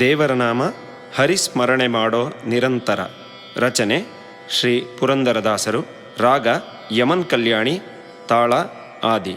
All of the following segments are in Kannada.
ದೇವರ ನಾಮ ಹರಿಸ್ಮರಣೆ ಮಾಡೋ ನಿರಂತರ. ರಚನೆ ಶ್ರೀ ಪುರಂದರದಾಸರು ರಾಗ ಯಮನ್ ಕಲ್ಯಾಣಿ ತಾಳ ಆದಿ.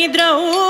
Midraú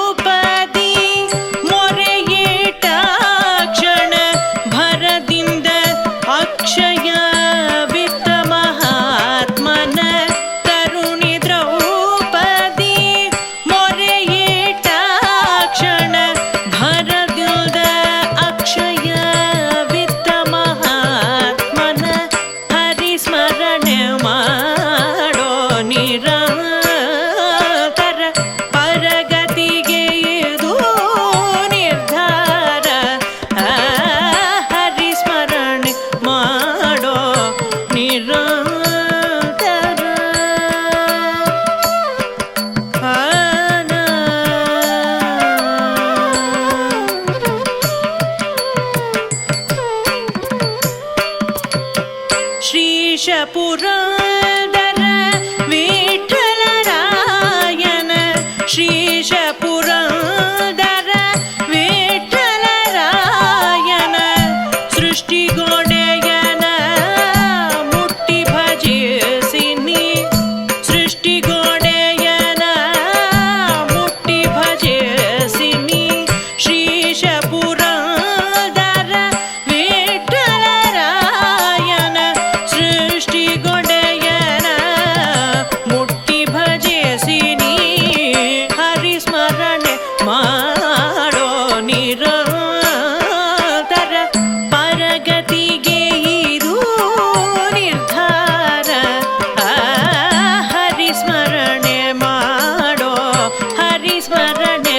ಆ, ಹರಿಸ್ಮರಣೆ ಮಾಡೋ ಹರಿಸ್ಮರಣೆ